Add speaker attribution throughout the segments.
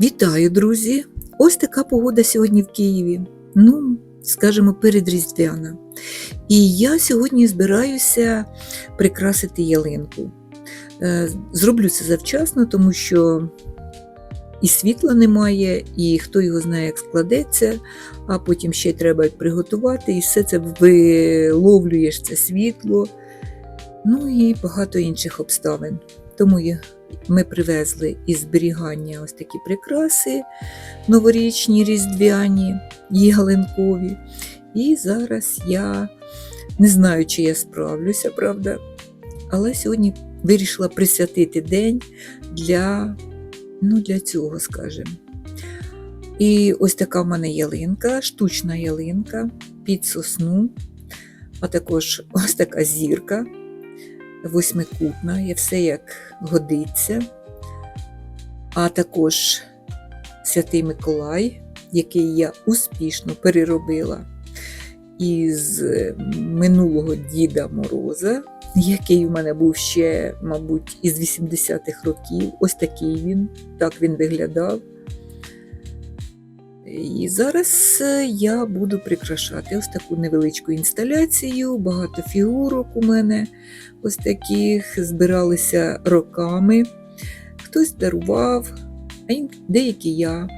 Speaker 1: Вітаю, друзі! Ось така погода сьогодні в Києві. Ну, скажімо, передріздвяна. І я сьогодні збираюся прикрасити ялинку. Е, Зроблю це завчасно, тому що і світла немає, і хто його знає, як складеться, а потім ще треба приготувати, і все це виловлюєш це світло. Ну і багато інших обставин. Тому я ми привезли із зберігання ось такі прикраси новорічні, різдвяні, ялинкові. І зараз я не знаю, чи я справлюся, правда. Але сьогодні вирішила присвятити день для, ну, для цього, скажімо. І ось така в мене ялинка, штучна ялинка під сосну, а також ось така зірка восьмикутна, і все як годиться. А також Святий Миколай, який я успішно переробила із минулого Діда Мороза, який у мене був ще, мабуть, із 80-х років. Ось такий він, так він виглядав. І зараз е, я буду прикрашати ось таку невеличку інсталяцію, багато фігурок у мене ось таких збиралися роками. Хтось дарував, а деякі я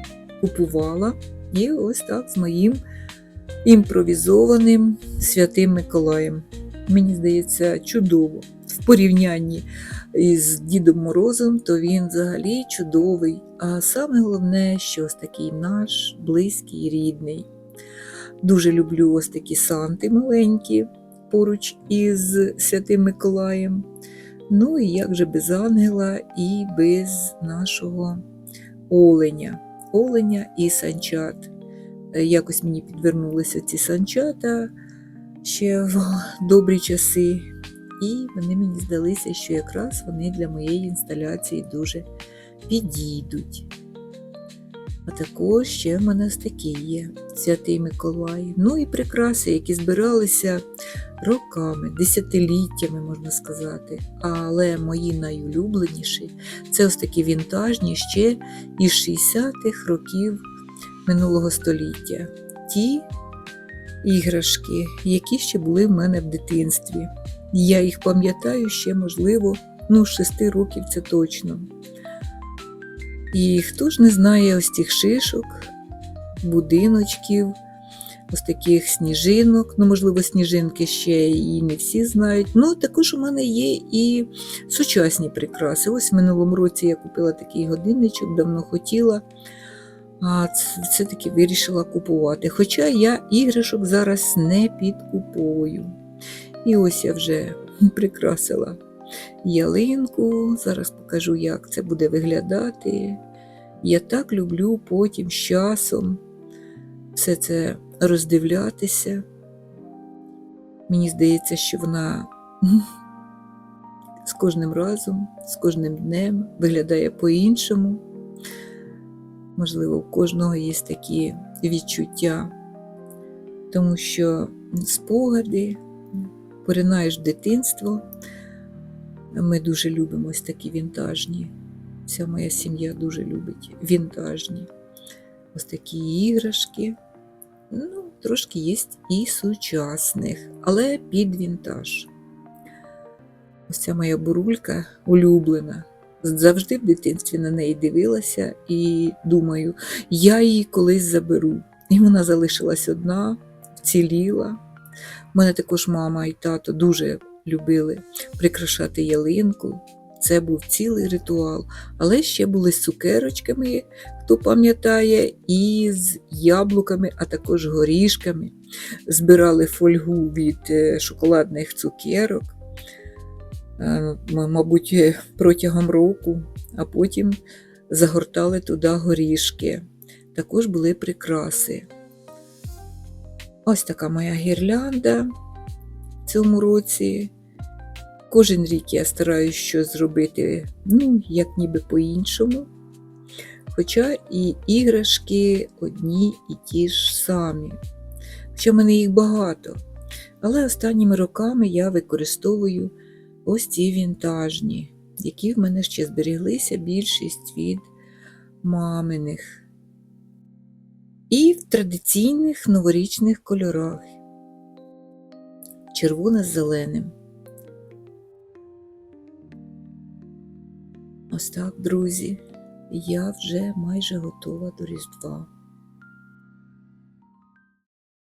Speaker 1: купувала. І ось так з моїм імпровізованим святим Миколаєм. Мені здається, чудово. В порівнянні із Дідом Морозом, то він взагалі чудовий. А саме головне, що ось такий наш близький, рідний. Дуже люблю ось такі санти маленькі поруч із Святим Миколаєм. Ну і як же без ангела і без нашого оленя, оленя і санчат. Якось мені підвернулися ці санчата ще в добрі часи, і вони мені здалися, що якраз вони для моєї інсталяції дуже підійдуть. А також ще в мене такі є Святий Миколай. Ну і прикраси, які збиралися роками, десятиліттями, можна сказати. Але мої найулюбленіші це ось такі вінтажні ще із 60-х років минулого століття. Ті іграшки, які ще були в мене в дитинстві. Я їх пам'ятаю ще, можливо, ну, з 6 років це точно. І хто ж не знає ось цих шишок, будиночків, ось таких сніжинок. Ну, можливо, сніжинки ще і не всі знають. Ну, також у мене є і сучасні прикраси. Ось в минулому році я купила такий годинничок, давно хотіла, а все-таки вирішила купувати. Хоча я іграшок зараз не підкуповую. І ось я вже прикрасила ялинку. Зараз покажу, як це буде виглядати. Я так люблю потім з часом все це роздивлятися. Мені здається, що вона з кожним разом, з кожним днем виглядає по-іншому. Можливо, у кожного є такі відчуття, тому що спогади, поринаєш дитинство. Ми дуже любимо ось такі вінтажні. Вся моя сім'я дуже любить вінтажні. Ось такі іграшки. Ну, трошки є і сучасних, але під вінтаж. Ось ця моя бурулька улюблена. Завжди в дитинстві на неї дивилася і думаю, я її колись заберу. І вона залишилась одна, вціліла. У мене також мама і тато дуже любили прикрашати ялинку. Це був цілий ритуал, але ще були з цукерочками, хто пам'ятає, і з яблуками, а також горішками. Збирали фольгу від е, шоколадних цукерок, мабуть, е, протягом року, а потім загортали туди горішки. Також були прикраси. Ось така моя гірлянда в цьому році. Кожен рік я стараюсь щось зробити, ну, як ніби по-іншому. Хоча і іграшки одні і ті ж самі. Хоча в мене їх багато. Але останніми роками я використовую ось ці вінтажні, які в мене ще зберіглися більшість від маминих. І в традиційних новорічних кольорах. Червоне з зеленим. Ось так, друзі, я вже майже готова до Різдва.